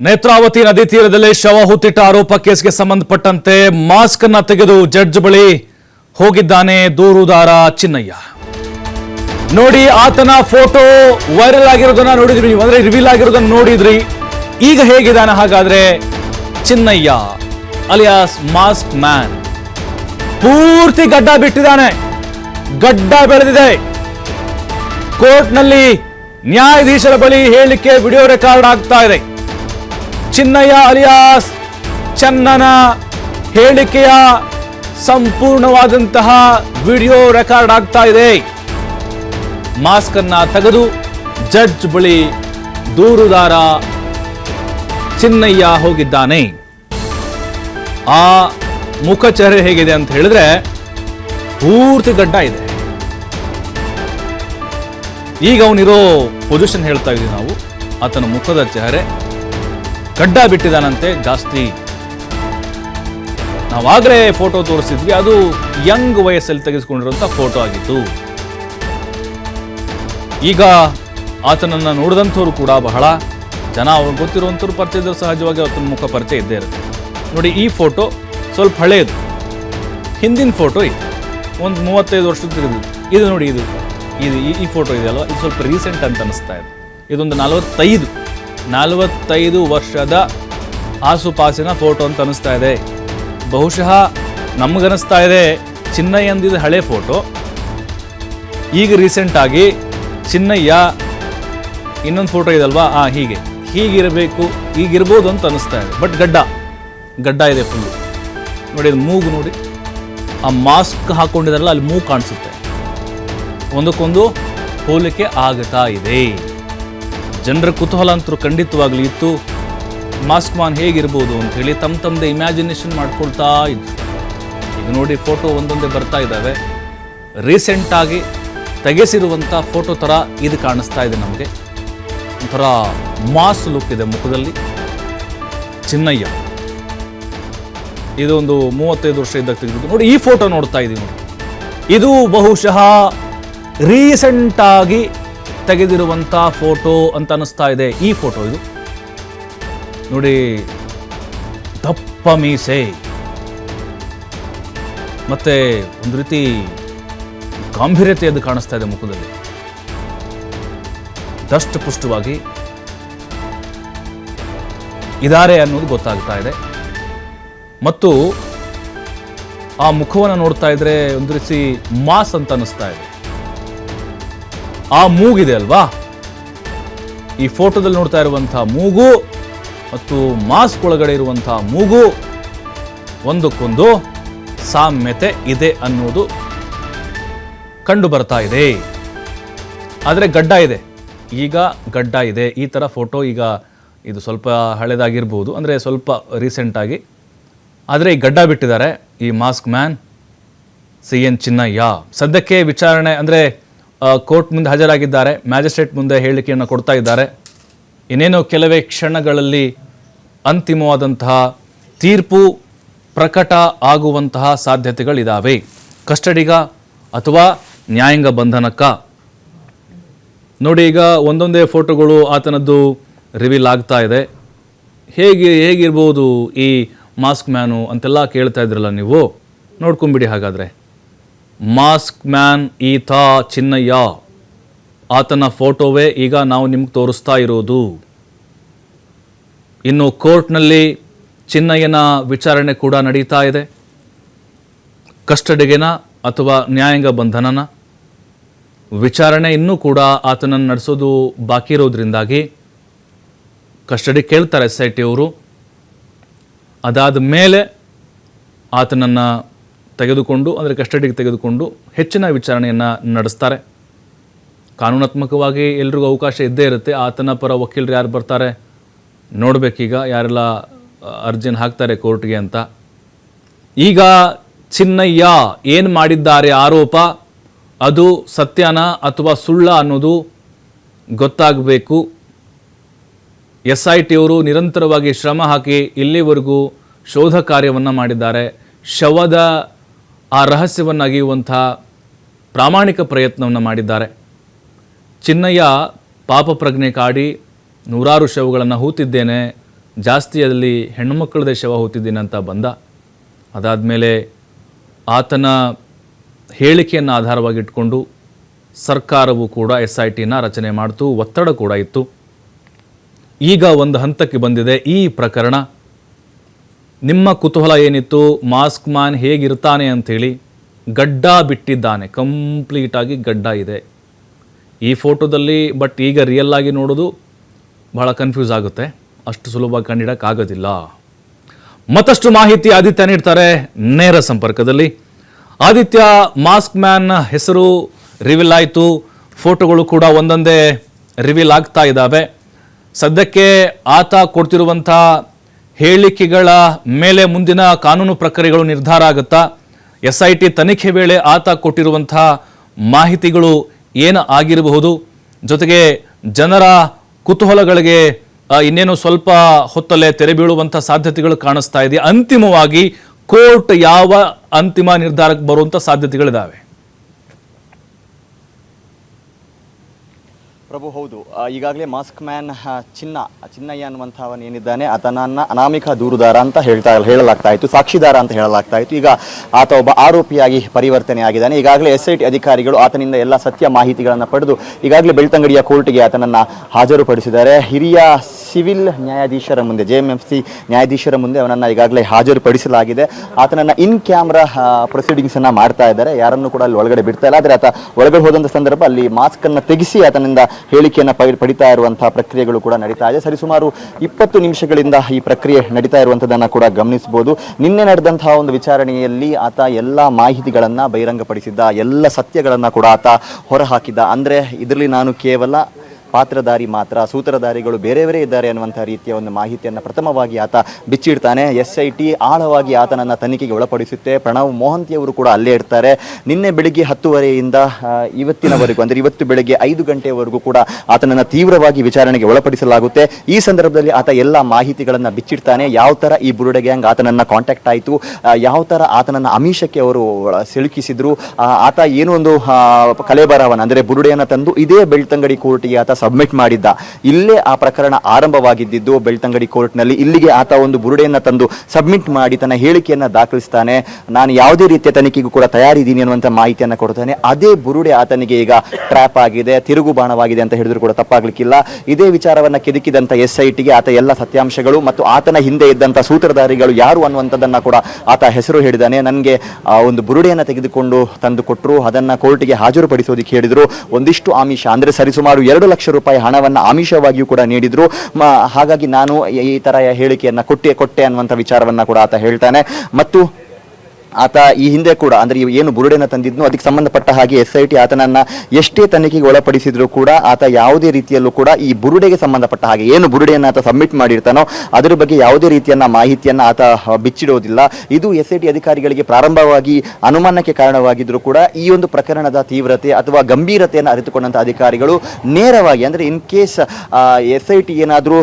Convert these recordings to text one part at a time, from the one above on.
ನೇತ್ರಾವತಿ ನದಿ ತೀರದಲ್ಲಿ ಶವ ಹುತ್ತಿಟ್ಟ ಆರೋಪ ಕೇಸ್ಗೆ ಸಂಬಂಧಪಟ್ಟಂತೆ ಮಾಸ್ಕ್ ಅನ್ನ ತೆಗೆದು ಜಡ್ಜ್ ಬಳಿ ಹೋಗಿದ್ದಾನೆ ದೂರುದಾರ ಚಿನ್ನಯ್ಯ. ನೋಡಿ ಆತನ ಫೋಟೋ ವೈರಲ್ ಆಗಿರೋದನ್ನ ನೋಡಿದ್ರಿ ನೀವು. ಅಂದ್ರೆ ರಿವೀಲ್ ಆಗಿರೋದನ್ನ ನೋಡಿದ್ರಿ. ಈಗ ಹೇಗಿದ್ದಾನೆ ಹಾಗಾದ್ರೆ ಚಿನ್ನಯ್ಯ ಅಲಿಯಾಸ್ ಮಾಸ್ಕ್ ಮ್ಯಾನ್. ಪೂರ್ತಿ ಗಡ್ಡ ಬಿಟ್ಟಿದ್ದಾನೆ. ಗಡ್ಡ ಬೆಳೆದಿದೆ. ಕೋರ್ಟ್ನಲ್ಲಿ ನ್ಯಾಯಾಧೀಶರ ಬಳಿ ಹೇಳಿಕೆ ವಿಡಿಯೋ ರೆಕಾರ್ಡ್ ಆಗ್ತಾ ಇದೆ. ಚಿನ್ನಯ್ಯ ಅಲಿಯಾಸ್ ಚನ್ನನ ಹೇಳಿಕೆಯ ಸಂಪೂರ್ಣವಾದಂತಹ ವಿಡಿಯೋ ರೆಕಾರ್ಡ್ ಆಗ್ತಾ ಇದೆ. ಮಾಸ್ಕ್ ಅನ್ನ ತೆಗೆದು ಜಡ್ಜ್ ಬಳಿ ದೂರುದಾರ ಚಿನ್ನಯ್ಯ ಹೋಗಿದ್ದಾನೆ. ಆ ಮುಖಚಹರೆ ಹೇಗಿದೆ ಅಂತ ಹೇಳಿದ್ರೆ ಪೂರ್ತಿ ಗಡ್ಡ ಇದೆ. ಈಗ ಅವನಿರೋ ಪೊಸಿಷನ್ ಹೇಳ್ತಾ ಇದ್ದೀವಿ ನಾವು. ಆತನ ಮುಖದ ಚೆಹರೆ ಗಡ್ಡ ಬಿಟ್ಟಿದ್ದಾನಂತೆ ಜಾಸ್ತಿ. ನಾವಾಗಲೇ ಫೋಟೋ ತೋರಿಸಿದ್ವಿ, ಅದು ಯಂಗ್ ವಯಸ್ಸಲ್ಲಿ ತೆಗೆದುಕೊಂಡಿರುವಂಥ ಫೋಟೋ ಆಗಿತ್ತು. ಈಗ ಆತನನ್ನು ನೋಡಿದಂಥವ್ರು ಕೂಡ ಬಹಳ ಜನ, ಅವ್ರಿಗೆ ಗೊತ್ತಿರುವಂಥವ್ರು ಪರಿಚಯ ಇದ್ದರೆ ಸಹಜವಾಗಿ ಆತನ ಮುಖ ಪರಿಚಯ ಇದ್ದೇ ಇರುತ್ತೆ. ನೋಡಿ, ಈ ಫೋಟೋ ಸ್ವಲ್ಪ ಹಳೆಯದು ಹಿಂದಿನ ಫೋಟೋ ಇತ್ತು ಒಂದು ಮೂವತ್ತೈದು ವರ್ಷದ ತೆಗೆದಿದ್ದು. ಇದು ನೋಡಿ, ಇದು. ಇದು ಈ- ಈ ಫೋಟೋ ಇದೆಯಲ್ವ? ಇದು ಸ್ವಲ್ಪ ರೀಸೆಂಟ್ ಅಂತ ಅನಿಸ್ತಾ ಇದೆ. ಇದೊಂದು ನಲವತ್ತೈದು. ನಲವತ್ತೈದು ವರ್ಷದ ಆಸುಪಾಸಿನ ಫೋಟೋ ಅಂತ ಅನಿಸ್ತಾ ಇದೆ. ಬಹುಶಃ ನಮಗನಿಸ್ತಾ ಇದೆ ಚಿನ್ನಯ್ಯಂದಿದ ಹಳೆ ಫೋಟೋ. ಈಗ ರೀಸೆಂಟಾಗಿ ಚಿನ್ನಯ್ಯ ಇನ್ನೊಂದು ಫೋಟೋ ಇದಲ್ವಾ? ಆ, ಹೀಗೆ. ಹೀಗಿರಬೇಕು, ಹೀಗಿರ್ಬೋದು ಅಂತ ಅನಿಸ್ತಾ ಇದೆ. ಬಟ್ ಗಡ್ಡ ಗಡ್ಡ ಇದೆ ಫುಲ್ಲು ನೋಡಿ ಅದು ಮೂಗು ನೋಡಿ. ಆ ಮಾಸ್ಕ್ ಹಾಕ್ಕೊಂಡಿದಾರಲ್ಲ ಅಲ್ಲಿ ಮೂಗು ಕಾಣಿಸುತ್ತೆ. ಒಂದಕ್ಕೊಂದು ಹೋಲಿಕೆ ಆಗ್ತಾ ಇದೆ. ಜನರ ಕುತೂಹಲ ಅಂತೂ ಖಂಡಿತವಾಗ್ಲಿ ಇತ್ತು. ಮಾಸ್ಕ್ ಮಾನ್ ಹೇಗಿರ್ಬೋದು ಅಂತ ಹೇಳಿ ತಮ್ಮ ತಮ್ಮದೇ ಇಮ್ಯಾಜಿನೇಷನ್ ಮಾಡ್ಕೊಳ್ತಾ ಇದ್ರು. ಈಗ ನೋಡಿ ಫೋಟೋ ಒಂದೊಂದೇ ಬರ್ತಾ ಇದ್ದಾವೆ. ರೀಸೆಂಟಾಗಿ ತೆಗೆಸಿರುವಂಥ ಫೋಟೋ ಥರ ಇದು ಕಾಣಿಸ್ತಾ ಇದೆ ನಮಗೆ. ಒಂಥರ ಮಾಸ್ ಲುಕ್ ಇದೆ ಮುಖದಲ್ಲಿ. ಚಿನ್ನಯ್ಯ. ಇದೊಂದು ಮೂವತ್ತೈದು ವರ್ಷ ಇದ್ದಾಗ ತೆಗೆದಿದ್ದು. ನೋಡಿ ಈ ಫೋಟೋ ನೋಡ್ತಾ ಇದ್ದೀವಿ ಇದು ಬಹುಶಃ ರೀಸೆಂಟ್ ಆಗಿ ತೆಗೆದಿರುವಂಥ ಫೋಟೋ ಅಂತ ಅನಿಸ್ತಾ ಇದೆ. ಈ ಫೋಟೋ ಇದು. ನೋಡಿ, ದಪ್ಪ ಮೀಸೆ. ಮತ್ತೆ ಒಂದು ರೀತಿ ಗಾಂಭೀರ್ಯತೆ ಅದು ಕಾಣಿಸ್ತಾ ಇದೆ ಮುಖದಲ್ಲಿ. ದಷ್ಟು ಪುಷ್ಟವಾಗಿ ಇದಾರೆ ಅನ್ನೋದು ಗೊತ್ತಾಗ್ತಾ ಇದೆ. ಮತ್ತು ಆ ಮುಖವನ್ನು ನೋಡ್ತಾ ಇದ್ರೆ ಒಂದು ರೀತಿ ಮಾಸ್ ಅಂತ ಅನ್ನಿಸ್ತಾ ಇದೆ. ಆ ಮೂಗಿದೆ ಅಲ್ವಾ? ಈ ಫೋಟೋದಲ್ಲಿ ನೋಡ್ತಾ ಇರುವಂತಹ ಮೂಗು ಮತ್ತು ಮಾಸ್ಕ್ ಒಳಗಡೆ ಇರುವಂತಹ ಮೂಗು ಒಂದಕ್ಕೊಂದು ಸಾಮ್ಯತೆ ಇದೆ ಅನ್ನೋದು ಕಂಡು ಬರ್ತಾ ಇದೆ. ಆದರೆ ಗಡ್ಡ ಇದೆ. ಈಗ ಗಡ್ಡ ಇದೆ. ಈ ಥರ ಫೋಟೋ ಈಗ ಇದು ಸ್ವಲ್ಪ ಹಳೆದಾಗಿರ್ಬೋದು. ಅಂದರೆ ಸ್ವಲ್ಪ ರೀಸೆಂಟಾಗಿ ಆದರೆ ಈ ಗಡ್ಡ ಬಿಟ್ಟಿದ್ದಾರೆ ಈ mask man C N Chinnayya. ಸದ್ಯಕ್ಕೆ ವಿಚಾರಣೆ ಅಂದರೆ ಕೋರ್ಟ್ ಮುಂದೆ ಹಾಜರಾಗಿದ್ದಾರೆ, ಮ್ಯಾಜಿಸ್ಟ್ರೇಟ್ ಮುಂದೆ ಹೇಳಿಕೆಯನ್ನು ಕೊಡ್ತಾ ಇದ್ದಾರೆ. ಇನ್ನೇನೋ ಕೆಲವೇ ಕ್ಷಣಗಳಲ್ಲಿ ಅಂತಿಮವಾದಂತಹ ತೀರ್ಪು ಪ್ರಕಟ ಆಗುವಂತಹ ಸಾಧ್ಯತೆಗಳಿದ್ದಾವೆ ಕಸ್ಟಡಿಗ ಅಥವಾ ನ್ಯಾಯಾಂಗ ಬಂಧನಕ್ಕ. ನೋಡಿ, ಈಗ ಒಂದೊಂದೇ ಫೋಟೋಗಳು ಆತನದ್ದು ರಿವೀಲ್ ಆಗ್ತಾ ಇದೆ. ಹೇಗೆ, ಹೇಗಿರ್ಬೋದು ಈ ಮಾಸ್ಕ್ ಮ್ಯಾನು ಅಂತೆಲ್ಲ ಕೇಳ್ತಾ ಇದ್ರಲ್ಲ ನೀವು? ನೋಡ್ಕೊಂಬಿಡಿ ಹಾಗಾದರೆ. ಮಾಸ್ಕ್ ಮ್ಯಾನ್ ಈತ ಚಿನ್ನಯ್ಯ ಆತನ ಫೋಟೋವೇ ಈಗ ನಾವು ನಿಮ್ಗೆ ತೋರಿಸ್ತಾ ಇರೋದು. ಇನ್ನು ಕೋರ್ಟ್ನಲ್ಲಿ ಚಿನ್ನಯ್ಯನ ವಿಚಾರಣೆ ಕೂಡ ನಡೀತಾ ಇದೆ. ಕಸ್ಟಡಿಗೆನ ಅಥವಾ ನ್ಯಾಯಾಂಗ ಬಂಧನನ. ವಿಚಾರಣೆ ಇನ್ನೂ ಕೂಡ ಆತನನ್ನು ನಡೆಸೋದು ಬಾಕಿ ಇರೋದ್ರಿಂದಾಗಿ ಕಸ್ಟಡಿ ಕೇಳ್ತಾರೆ ಎಸ್ ಐ ಟಿ ಅವರು. ಅದಾದ ಮೇಲೆ ಆತನನ್ನು ತೆಗೆದುಕೊಂಡು, ಅಂದರೆ ಕಸ್ಟಡಿಗೆ ತೆಗೆದುಕೊಂಡು ಹೆಚ್ಚಿನ ವಿಚಾರಣೆಯನ್ನು ನಡೆಸ್ತಾರೆ. ಕಾನೂನಾತ್ಮಕವಾಗಿ ಎಲ್ರಿಗೂ ಅವಕಾಶ ಇದ್ದೇ ಇರುತ್ತೆ. ಆತನ ಪರ ವಕೀಲರು ಯಾರು ಬರ್ತಾರೆ? ನೋಡಬೇಕೀಗ ಯಾರೆಲ್ಲ ಅರ್ಜಿನ ಹಾಕ್ತಾರೆ ಕೋರ್ಟ್ಗೆ ಅಂತ. ಈಗ ಚಿನ್ನಯ್ಯ ಏನು ಮಾಡಿದ್ದಾರೆ ಆರೋಪ? ಅದು ಸತ್ಯನ ಅಥವಾ ಸುಳ್ಳ ಅನ್ನೋದು ಗೊತ್ತಾಗಬೇಕು. ಎಸ್ ಐ ಟಿಯವರು ನಿರಂತರವಾಗಿ ಶ್ರಮ ಹಾಕಿ ಇಲ್ಲಿವರೆಗೂ ಶೋಧ ಕಾರ್ಯವನ್ನು ಮಾಡಿದ್ದಾರೆ. ಶವದ ಆ ರಹಸ್ಯವನ್ನು ಅಗೆಯುವಂಥ ಪ್ರಾಮಾಣಿಕ ಪ್ರಯತ್ನವನ್ನು ಮಾಡಿದ್ದಾರೆ. ಚಿನ್ನಯ್ಯ ಪಾಪ ಪ್ರಜ್ಞೆ ಕಾಡಿ ನೂರಾರು ಶವಗಳನ್ನು ಹೂತಿದ್ದೇನೆ, ಜಾಸ್ತಿ ಅಲ್ಲಿ ಹೆಣ್ಣುಮಕ್ಕಳದೇ ಶವ ಹೂತಿದ್ದೀನಿ ಅಂತ ಬಂದ. ಅದಾದಮೇಲೆ ಆತನ ಹೇಳಿಕೆಯನ್ನು ಆಧಾರವಾಗಿಟ್ಕೊಂಡು ಸರ್ಕಾರವು ಕೂಡ ಎಸ್ ಐ ಟಿನ ರಚನೆ ಮಾಡ್ತು, ಒತ್ತಡ ಕೂಡ ಇತ್ತು. ಈಗ ಒಂದು ಹಂತಕ್ಕೆ ಬಂದಿದೆ ಈ ಪ್ರಕರಣ. ನಿಮ್ಮ ಕುತೂಹಲ ಏನಿತ್ತು? ಮಾಸ್ಕ್ ಮ್ಯಾನ್ ಹೇಗಿರ್ತಾನೆ ಅಂಥೇಳಿ ಗಡ್ಡ ಬಿಟ್ಟಿದ್ದಾನೆ. ಕಂಪ್ಲೀಟಾಗಿ ಗಡ್ಡ ಇದೆ. ಈ ಫೋಟೋದಲ್ಲಿ, ಬಟ್ ಈಗ ರಿಯಲ್ ಆಗಿ ನೋಡೋದು ಬಹಳ ಕನ್ಫ್ಯೂಸ್ ಆಗುತ್ತೆ. ಅಷ್ಟು ಸುಲಭವಾಗಿ ಕಂಡಿಡೋಕ್ಕಾಗೋದಿಲ್ಲ. ಮತ್ತಷ್ಟು ಮಾಹಿತಿ ಆದಿತ್ಯ ನೀಡ್ತಾರೆ ನೇರ ಸಂಪರ್ಕದಲ್ಲಿ. ಆದಿತ್ಯ, ಮಾಸ್ಕ್ ಮ್ಯಾನ್ ಹೆಸರು ರಿವೀಲ್ ಆಯಿತು. ಫೋಟೋಗಳು ಕೂಡ ಒಂದೊಂದೇ ರಿವೀಲ್ ಆಗ್ತಾ ಇದ್ದಾವೆ. ಸದ್ಯಕ್ಕೆ ಆತ ಕೊಡ್ತಿರುವಂಥ ಹೇಳಿಕೆಗಳ ಮೇಲೆ ಮುಂದಿನ ಕಾನೂನು ಪ್ರಕ್ರಿಯೆಗಳು ನಿರ್ಧಾರ ಆಗುತ್ತಾ? ಎಸ್ ಐ ಟಿ ತನಿಖೆ ವೇಳೆ ಆತ ಕೊಟ್ಟಿರುವಂತಹ ಮಾಹಿತಿಗಳು ಏನು ಆಗಿರಬಹುದು? ಜೊತೆಗೆ ಜನರ ಕುತೂಹಲಗಳಿಗೆ ಇನ್ನೇನು ಸ್ವಲ್ಪ ಹೊತ್ತಲ್ಲೇ ತೆರೆ ಬೀಳುವಂಥ ಸಾಧ್ಯತೆಗಳು ಕಾಣಿಸ್ತಾ ಇದೆ. ಅಂತಿಮವಾಗಿ ಕೋರ್ಟ್ ಯಾವ ಅಂತಿಮ ನಿರ್ಧಾರಕ್ಕೆ ಬರುವಂಥ ಸಾಧ್ಯತೆಗಳಿದ್ದಾವೆ ಪ್ರಭು, ಹೌದು. ಈಗಾಗಲೇ ಮಾಸ್ಕ್ ಮ್ಯಾನ್ ಚಿನ್ನ, ಚಿನ್ನಯ್ಯ ಅನ್ನುವಂಥ ಏನಿದ್ದಾನೆ, ಆತನನ್ನು ಅನಾಮಿಕ ದೂರುದಾರ ಅಂತ ಹೇಳ್ತಾ, ಹೇಳಲಾಗ್ತಾ ಇತ್ತು, ಸಾಕ್ಷಿದಾರ ಅಂತ ಹೇಳಲಾಗ್ತಾ ಇತ್ತು. ಈಗ ಆತ ಒಬ್ಬ ಆರೋಪಿಯಾಗಿ ಪರಿವರ್ತನೆ ಆಗಿದ್ದಾನೆ ಈಗಾಗಲೇ ಎಸ್ ಐ ಟಿ ಅಧಿಕಾರಿಗಳು ಆತನಿಂದ ಎಲ್ಲ ಸತ್ಯ ಮಾಹಿತಿಗಳನ್ನು ಪಡೆದು ಈಗಾಗಲೇ ಬೆಳ್ತಂಗಡಿಯ ಕೋರ್ಟ್ಗೆ ಆತನನ್ನು ಹಾಜರುಪಡಿಸಿದ್ದಾರೆ. ಹಿರಿಯ ಸಿವಿಲ್ ನ್ಯಾಯಾಧೀಶರ ಮುಂದೆ, ಜೆ ಎಂ ಎಫ್ ಸಿ ನ್ಯಾಯಾಧೀಶರ ಮುಂದೆ ಅವನನ್ನು ಈಗಾಗಲೇ ಹಾಜರುಪಡಿಸಲಾಗಿದೆ. ಆತನನ್ನು ಇನ್ ಕ್ಯಾಮ್ರಾ ಪ್ರೊಸೀಡಿಂಗ್ಸ್ ಅನ್ನು ಮಾಡ್ತಾ ಇದ್ದಾರೆ. ಯಾರನ್ನು ಕೂಡ ಅಲ್ಲಿ ಒಳಗಡೆ ಬಿಡ್ತಾ ಇಲ್ಲ. ಆದರೆ ಆತ ಒಳಗಡೆ ಹೋದಂಥ ಸಂದರ್ಭ ಅಲ್ಲಿ ಮಾಸ್ಕ್ ಅನ್ನ ತೆಗೆಸಿ ಆತನಿಂದ ಹೇಳಿಕೆಯನ್ನ ಪಡಿ- ಪಡಿತಾ ಇರುವಂತಹ ಪ್ರಕ್ರಿಯೆಗಳು ಕೂಡ ನಡೀತಾ ಇದೆ. ಸರಿಸುಮಾರು ಇಪ್ಪತ್ತು ನಿಮಿಷಗಳಿಂದ ಈ ಪ್ರಕ್ರಿಯೆ ನಡೀತಾ ಇರುವಂಥದ್ದನ್ನು ಕೂಡ ಗಮನಿಸಬಹುದು. ನಿನ್ನೆ ನಡೆದಂತಹ ಒಂದು ವಿಚಾರಣೆಯಲ್ಲಿ ಆತ ಎಲ್ಲ ಮಾಹಿತಿಗಳನ್ನು ಬಹಿರಂಗಪಡಿಸಿದ್ದ, ಎಲ್ಲ ಸತ್ಯಗಳನ್ನು ಕೂಡ ಆತ ಹೊರಹಾಕಿದ್ದ. ಅಂದ್ರೆ ಇದರಲ್ಲಿ ನಾನು ಕೇವಲ ಪಾತ್ರಧಾರಿ ಮಾತ್ರ, ಸೂತ್ರಧಾರಿಗಳು ಬೇರೆ ಬೇರೆ ಇದ್ದಾರೆ ಅನ್ನುವಂಥ ರೀತಿಯ ಒಂದು ಮಾಹಿತಿಯನ್ನು ಪ್ರಥಮವಾಗಿ ಆತ ಬಿಚ್ಚಿಡ್ತಾನೆ. ಎಸ್ ಐ ಆಳವಾಗಿ ಆತನನ್ನು ತನಿಖೆಗೆ ಒಳಪಡಿಸುತ್ತೆ. ಪ್ರಣವ್ ಮೋಹಂತಿಯವರು ಕೂಡ ಅಲ್ಲೇ ಇರ್ತಾರೆ. ನಿನ್ನೆ ಬೆಳಿಗ್ಗೆ ಹತ್ತುವರೆಯಿಂದ ಇವತ್ತಿನವರೆಗೂ, ಅಂದರೆ ಇವತ್ತು ಬೆಳಗ್ಗೆ ಐದು ಗಂಟೆಯವರೆಗೂ ಕೂಡ ಆತನನ್ನು ತೀವ್ರವಾಗಿ ವಿಚಾರಣೆಗೆ ಒಳಪಡಿಸಲಾಗುತ್ತೆ. ಈ ಸಂದರ್ಭದಲ್ಲಿ ಆತ ಎಲ್ಲ ಮಾಹಿತಿಗಳನ್ನು ಬಿಚ್ಚಿಡ್ತಾನೆ. ಯಾವ ಥರ ಈ ಬುರುಡೆ ಗ್ಯಾಂಗ್ ಆತನನ್ನು ಕಾಂಟ್ಯಾಕ್ಟ್ ಆಯಿತು ಯಾವ ಥರ ಆತನನ್ನು ಅಮಿಷಕ್ಕೆ ಅವರು ಸಿಲುಕಿಸಿದ್ರು ಆತ ಏನೋ ಒಂದು ಕಲೆಬರವನ್ನ ಅಂದರೆ ಬುರುಡೆಯನ್ನು ತಂದು, ಇದೇ ಬೆಳ್ತಂಗಡಿ ಕೋರ್ಟಿಗೆ ಆತ ಸಬ್ಮಿಟ್ ಮಾಡಿದ್ದ. ಇಲ್ಲೇ ಆ ಪ್ರಕರಣ ಆರಂಭವಾಗಿದ್ದು ಬೆಳ್ತಂಗಡಿ ಕೋರ್ಟ್ನಲ್ಲಿ. ಇಲ್ಲಿಗೆ ಆತ ಒಂದು ಬುರುಡೆಯನ್ನು ತಂದು ಸಬ್ಮಿಟ್ ಮಾಡಿ ತನ್ನ ಹೇಳಿಕೆಯನ್ನು ದಾಖಲಿಸ್ತಾನೆ. ನಾನು ಯಾವುದೇ ರೀತಿಯ ತನಿಖೆಗೂ ಕೂಡ ತಯಾರಿದ್ದೀನಿ ಅನ್ನುವಂಥ ಮಾಹಿತಿಯನ್ನು ಕೊಡ್ತಾನೆ. ಅದೇ ಬುರುಡೆ ಆತನಿಗೆ ಈಗ ಟ್ರ್ಯಾಪ್ ಆಗಿದೆ, ತಿರುಗು ಬಾಣವಾಗಿದೆ ಅಂತ ಹೇಳಿದ್ರು ಕೂಡ ತಪ್ಪಾಗ್ಲಿಕ್ಕಿಲ್ಲ. ಇದೇ ವಿಚಾರವನ್ನು ಕೆದಕಿದಂಥ ಎಸ್ ಐ ಟಿಗೆ ಆತ ಎಲ್ಲ ಸತ್ಯಾಂಶಗಳು ಮತ್ತು ಆತನ ಹಿಂದೆ ಇದ್ದಂಥ ಸೂತ್ರಧಾರಿಗಳು ಯಾರು ಅನ್ನುವಂಥದ್ದನ್ನು ಕೂಡ ಆತ ಹೆಸರು ಹೇಳಿದ್ದಾನೆ ನನಗೆ ಒಂದು ಬುರುಡೆಯನ್ನು ತೆಗೆದುಕೊಂಡು ತಂದು ಕೊಟ್ಟರು ಅದನ್ನು ಕೋರ್ಟಿಗೆ ಹಾಜರುಪಡಿಸೋದಕ್ಕೆ ಹೇಳಿದರು. ಒಂದಿಷ್ಟು ಆಮಿಷ, ಅಂದರೆ ಸರಿಸುಮಾರು ಎರಡು ಲಕ್ಷ ರೂಪಾಯಿ ಹಣವನ್ನ ಆಮಿಷವಾಗಿಯೂ ಕೂಡ ನೀಡಿದ್ರು. ಹಾಗಾಗಿ ನಾನು ಈ ತರ ಹೇಳಿಕೆಯನ್ನ ಕೊಟ್ಟೆ ಕೊಟ್ಟೆ ಅನ್ನುವಂಥ ವಿಚಾರವನ್ನ ಕೂಡ ಆತ ಹೇಳ್ತಾನೆ. ಮತ್ತು ಆತ ಈ ಹಿಂದೆ ಕೂಡ, ಅಂದ್ರೆ ಏನು ಬುರುಡೆನ ತಂದಿದ್ನು ಅದಕ್ಕೆ ಸಂಬಂಧಪಟ್ಟ ಹಾಗೆ ಎಸ್ ಐ ಟಿ ಆತನನ್ನ ಎಷ್ಟೇ ತನಿಖೆಗೆ ಒಳಪಡಿಸಿದ್ರು ಕೂಡ ಆತ ಯಾವುದೇ ರೀತಿಯಲ್ಲೂ ಕೂಡ ಈ ಬುರುಡೆಗೆ ಸಂಬಂಧಪಟ್ಟ ಹಾಗೆ ಏನು ಬುರುಡೆಯನ್ನು ಆತ ಸಬ್ಮಿಟ್ ಮಾಡಿರ್ತಾನೋ ಅದರ ಬಗ್ಗೆ ಯಾವುದೇ ರೀತಿಯನ್ನ ಮಾಹಿತಿಯನ್ನ ಆತ ಬಿಚ್ಚಿಡೋದಿಲ್ಲ. ಇದು ಎಸ್ ಐ ಟಿ ಅಧಿಕಾರಿಗಳಿಗೆ ಪ್ರಾರಂಭವಾಗಿ ಅನುಮಾನಕ್ಕೆ ಕಾರಣವಾಗಿದ್ರು ಕೂಡ ಈ ಒಂದು ಪ್ರಕರಣದ ತೀವ್ರತೆ ಅಥವಾ ಗಂಭೀರತೆಯನ್ನು ಅರಿತುಕೊಂಡಂಥ ಅಧಿಕಾರಿಗಳು ನೇರವಾಗಿ, ಅಂದ್ರೆ in case S I T ಏನಾದರೂ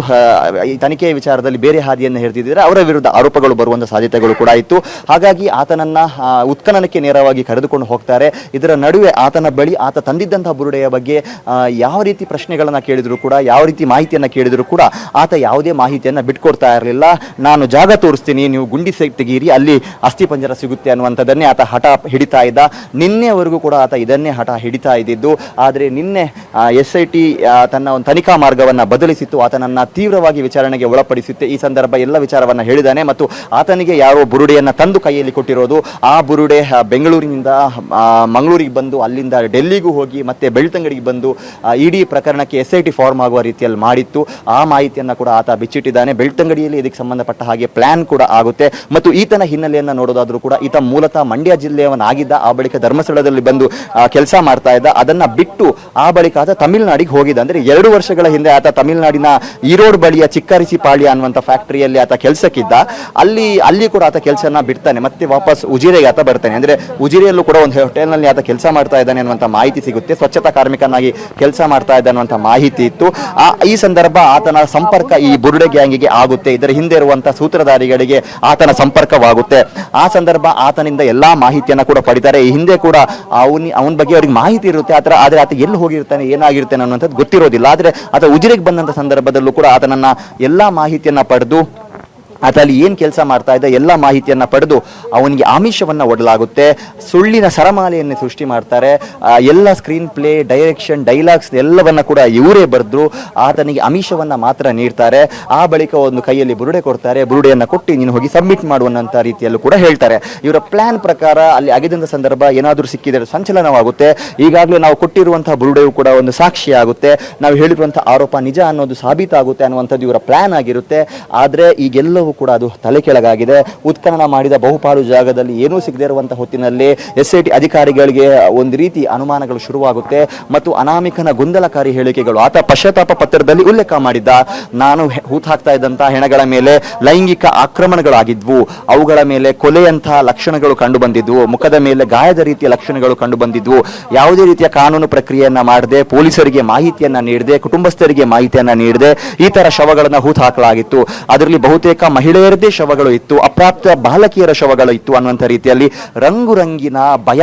ತನಿಖೆಯ ವಿಚಾರದಲ್ಲಿ ಬೇರೆ ಹಾದಿಯನ್ನು ಹಿಡಿದಿದ್ರೆ ಅವರ ವಿರುದ್ಧ ಆರೋಪಗಳು ಬರುವಂತಹ ಸಾಧ್ಯತೆಗಳು ಕೂಡ ಇತ್ತು. ಹಾಗಾಗಿ ಆತನನ್ನ ಉತ್ಖನನಕ್ಕೆ ನೇರವಾಗಿ ಕರೆದುಕೊಂಡು ಹೋಗ್ತಾರೆ. ಇದರ ನಡುವೆ ಆತನ ಬಳಿ ಆತ ತಂದಿದ್ದಂತಹ ಬುರುಡೆಯ ಬಗ್ಗೆ ಯಾವ ರೀತಿ ಪ್ರಶ್ನೆಗಳನ್ನು ಕೇಳಿದರೂ ಕೂಡ, ಯಾವ ರೀತಿ ಮಾಹಿತಿಯನ್ನ ಕೇಳಿದರೂ ಕೂಡ ಆತ ಯಾವುದೇ ಮಾಹಿತಿಯನ್ನ ಬಿಟ್ಕೊಡ್ತಾ ಇರಲಿಲ್ಲ. ನಾನು ಜಾಗ ತೋರಿಸ್ತೀನಿ, ನೀವು ಗುಂಡಿ ತೆಗೀರಿ, ಅಲ್ಲಿ ಅಸ್ಥಿ ಪಂಜರ ಸಿಗುತ್ತೆ ಅನ್ನುವಂಥದ್ದನ್ನೇ ಆತ ಹಠ ಹಿಡಿತಾ ಇದ್ದ. ನಿನ್ನೆವರೆಗೂ ಕೂಡ ಆತ ಇದನ್ನೇ ಹಠ ಹಿಡಿತಾ ಇದ್ದಿದ್ದು. ಆದರೆ ನಿನ್ನೆ ಎಸ್ ಐ ಟಿ ತನ್ನ ಒಂದು ತನಿಖಾ ಮಾರ್ಗವನ್ನು ಬದಲಿಸಿತ್ತು. ಆತನನ್ನ ತೀವ್ರವಾಗಿ ವಿಚಾರಣೆಗೆ ಒಳಪಡಿಸುತ್ತೆ. ಈ ಸಂದರ್ಭ ಎಲ್ಲ ವಿಚಾರವನ್ನ ಹೇಳಿದ್ದಾನೆ. ಮತ್ತು ಆತನಿಗೆ ಯಾರೋ ಬುರುಡೆಯನ್ನು ತಂದು ಕೈಯಲ್ಲಿ ಕೊಟ್ಟಿರೋದು ಆ ಬುರುಡೆ ಬೆಂಗಳೂರಿನಿಂದ ಮಂಗಳೂರಿಗೆ ಬಂದು ಅಲ್ಲಿಂದ ಡೆಲ್ಲಿಗೂ ಹೋಗಿ ಮತ್ತೆ ಬೆಳ್ತಂಗಡಿಗೆ ಬಂದು ಇಡೀ ಪ್ರಕರಣಕ್ಕೆ ಎಸ್ ಐ ಟಿ ಫಾರ್ಮ್ ಆಗುವ ರೀತಿಯಲ್ಲಿ ಮಾಡಿತ್ತು. ಆ ಮಾಹಿತಿಯನ್ನ ಕೂಡ ಆತ ಬಿಚ್ಚಿಟ್ಟಿದ್ದಾನೆ. ಬೆಳ್ತಂಗಡಿಯಲ್ಲಿ ಇದಕ್ಕೆ ಸಂಬಂಧಪಟ್ಟ ಹಾಗೆ ಪ್ಲಾನ್ ಕೂಡ ಆಗುತ್ತೆ. ಮತ್ತು ಈತನ ಹಿನ್ನೆಲೆಯನ್ನು ನೋಡೋದಾದರೂ ಕೂಡ ಈತ ಮೂಲತಃ ಮಂಡ್ಯ ಜಿಲ್ಲೆಯವನಾಗಿದ್ದ, ಆ ಬಳಿಕ ಧರ್ಮಸ್ಥಳದಲ್ಲಿ ಬಂದು ಕೆಲಸ ಮಾಡ್ತಾ ಇದ್ದ, ಅದನ್ನ ಬಿಟ್ಟು ಆ ಬಳಿಕ ಆತ ತಮಿಳುನಾಡಿಗೆ ಹೋಗಿದ್ದ. ಅಂದರೆ ಎರಡು ವರ್ಷಗಳ ಹಿಂದೆ ಆತ ತಮಿಳುನಾಡಿನ ಈರೋಡ್ ಬಳಿಯ ಚಿಕ್ಕರಿಸಿ ಪಾಳ್ಯ ಅನ್ನುವಂಥ ಫ್ಯಾಕ್ಟರಿಯಲ್ಲಿ ಆತ ಕೆಲಸಕ್ಕಿದ್ದ. ಅಲ್ಲಿ ಅಲ್ಲಿ ಕೂಡ ಆತ ಕೆಲಸನ ಬಿಡ್ತಾನೆ. ಮತ್ತೆ ವಾಪಸ್ ವಾಪಸ್ ಉಜಿರೆಗೆ ಆತ ಬರ್ತಾನೆ. ಅಂದರೆ ಉಜಿರೆಯಲ್ಲೂ ಕೂಡ ಒಂದು ಹೋಟೆಲ್ನಲ್ಲಿ ಆತ ಕೆಲಸ ಮಾಡ್ತಾ ಇದ್ದಾನೆ ಅನ್ನುವಂಥ ಮಾಹಿತಿ ಸಿಗುತ್ತೆ. ಸ್ವಚ್ಛತಾ ಕಾರ್ಮಿಕನಾಗಿ ಕೆಲಸ ಮಾಡ್ತಾ ಇದ್ದಾನೆ ಅನ್ನುವಂಥ ಮಾಹಿತಿ ಇತ್ತು. ಆ, ಈ ಸಂದರ್ಭ ಆತನ ಸಂಪರ್ಕ ಈ ಬುರುಡೆ ಗ್ಯಾಂಗಿಗೆ ಆಗುತ್ತೆ. ಇದರ ಹಿಂದೆ ಇರುವಂಥ ಸೂತ್ರಧಾರಿಗಳಿಗೆ ಆತನ ಸಂಪರ್ಕವಾಗುತ್ತೆ. ಆ ಸಂದರ್ಭ ಆತನಿಂದ ಎಲ್ಲ ಮಾಹಿತಿಯನ್ನು ಕೂಡ ಪಡಿತಾರೆ. ಈ ಹಿಂದೆ ಕೂಡ ಅವನಿ, ಅವನ ಬಗ್ಗೆ ಅವ್ರಿಗೆ ಮಾಹಿತಿ ಇರುತ್ತೆ. ಆತರ ಆದರೆ ಆತ ಎಲ್ಲಿ ಹೋಗಿರ್ತಾನೆ, ಏನಾಗಿರ್ತಾನೆ ಅನ್ನುವಂಥದ್ದು ಗೊತ್ತಿರೋದಿಲ್ಲ. ಆದರೆ ಆತ ಉಜಿರೆಗೆ ಬಂದಂಥ ಸಂದರ್ಭದಲ್ಲೂ ಕೂಡ ಆತನನ್ನ ಎಲ್ಲ ಮಾಹಿತಿಯನ್ನ ಪಡೆದು ಅಲ್ಲಿ ಏನು ಕೆಲಸ ಮಾಡ್ತಾ ಇದ್ದ ಎಲ್ಲ ಮಾಹಿತಿಯನ್ನು ಪಡೆದು ಅವನಿಗೆ ಆಮಿಷವನ್ನು ಒಡಲಾಗುತ್ತೆ. ಸುಳ್ಳಿನ ಸರಮಾಲೆಯನ್ನು ಸೃಷ್ಟಿ ಮಾಡ್ತಾರೆ. ಎಲ್ಲ ಸ್ಕ್ರೀನ್ ಪ್ಲೇ ಡೈರೆಕ್ಷನ್ ಡೈಲಾಗ್ಸ್ ಎಲ್ಲವನ್ನು ಕೂಡ ಇವರೇ ಬರೆದ್ರು. ಆತನಿಗೆ ಆಮಿಷವನ್ನು ಮಾತ್ರ ನೀಡ್ತಾರೆ. ಆ ಬಳಿಕ ಒಂದು ಕೈಯಲ್ಲಿ ಬುರುಡೆ ಕೊಡ್ತಾರೆ. ಬುರುಡೆಯನ್ನು ಕೊಟ್ಟು ನೀನು ಹೋಗಿ ಸಬ್ಮಿಟ್ ಮಾಡುವಂಥ ರೀತಿಯಲ್ಲೂ ಕೂಡ ಹೇಳ್ತಾರೆ. ಇವರ ಪ್ಲಾನ್ ಪ್ರಕಾರ ಅಲ್ಲಿ ಆಗಿದಂತ ಸಂದರ್ಭ ಏನಾದರೂ ಸಿಕ್ಕಿದರೆ ಸಂಚಲನವಾಗುತ್ತೆ. ಈಗಾಗಲೇ ನಾವು ಕೊಟ್ಟಿರುವಂಥ ಬುರುಡೆಯು ಕೂಡ ಒಂದು ಸಾಕ್ಷಿ ಆಗುತ್ತೆ. ನಾವು ಹೇಳಿರುವಂಥ ಆರೋಪ ನಿಜ ಅನ್ನೋದು ಸಾಬೀತಾಗುತ್ತೆ ಅನ್ನುವಂಥದ್ದು ಇವರ ಪ್ಲಾನ್ ಆಗಿರುತ್ತೆ. ಆದರೆ ಈಗೆಲ್ಲವೂ ಕೂಡ ಅದು ತಲೆ ಕೆಳಗಾಗಿದೆ ಉತ್ಖನನ ಮಾಡಿದ ಬಹುಪಾಲು ಜಾಗದಲ್ಲಿ ಏನೂ ಸಿಗದೇ ಇರುವಂತಹ ಹೊತ್ತಿನಲ್ಲಿ ಎಸ್ ಐ ಟಿ ಅಧಿಕಾರಿಗಳಿಗೆ ಒಂದು ರೀತಿ ಅನುಮಾನಗಳು ಶುರುವಾಗುತ್ತೆ. ಮತ್ತು ಅನಾಮಿಕನ ಗೊಂದಲಕಾರಿ ಹೇಳಿಕೆಗಳು, ಆತ ಪಶ್ಚಾತ್ತಾಪ ಪತ್ರದಲ್ಲಿ ಉಲ್ಲೇಖ ಮಾಡಿದ್ದ, ನಾನು ಹೂತಾಕ್ತಾ ಇದ್ದಂತಹ ಹೆಣಗಳ ಮೇಲೆ ಲೈಂಗಿಕ ಆಕ್ರಮಣಗಳಾಗಿದ್ವು. ಅವುಗಳ ಮೇಲೆ ಕೊಲೆಯಂತಹ ಲಕ್ಷಣಗಳು ಕಂಡು ಬಂದಿದ್ವು ಮುಖದ ಮೇಲೆ ಗಾಯದ ರೀತಿಯ ಲಕ್ಷಣಗಳು ಕಂಡು ಬಂದಿದ್ವು ಯಾವುದೇ ರೀತಿಯ ಕಾನೂನು ಪ್ರಕ್ರಿಯೆಯನ್ನ ಮಾಡದೆ, ಪೊಲೀಸರಿಗೆ ಮಾಹಿತಿಯನ್ನ ನೀಡದೆ, ಕುಟುಂಬಸ್ಥರಿಗೆ ಮಾಹಿತಿಯನ್ನ ನೀಡದೆ ಈ ತರ ಶವಗಳನ್ನ ಹೂತ್ ಹಾಕಲಾಗಿತ್ತು. ಅದರಲ್ಲಿ ಬಹುತೇಕ ಮಹಿಳೆಯರದೇ ಶವಗಳು ಇತ್ತು ಅಪ್ರಾಪ್ತ ಬಾಲಕಿಯರ ಶವಗಳು ಇತ್ತು ಅನ್ನುವಂಥ ರೀತಿಯಲ್ಲಿ ರಂಗು ರಂಗಿನ ಭಯ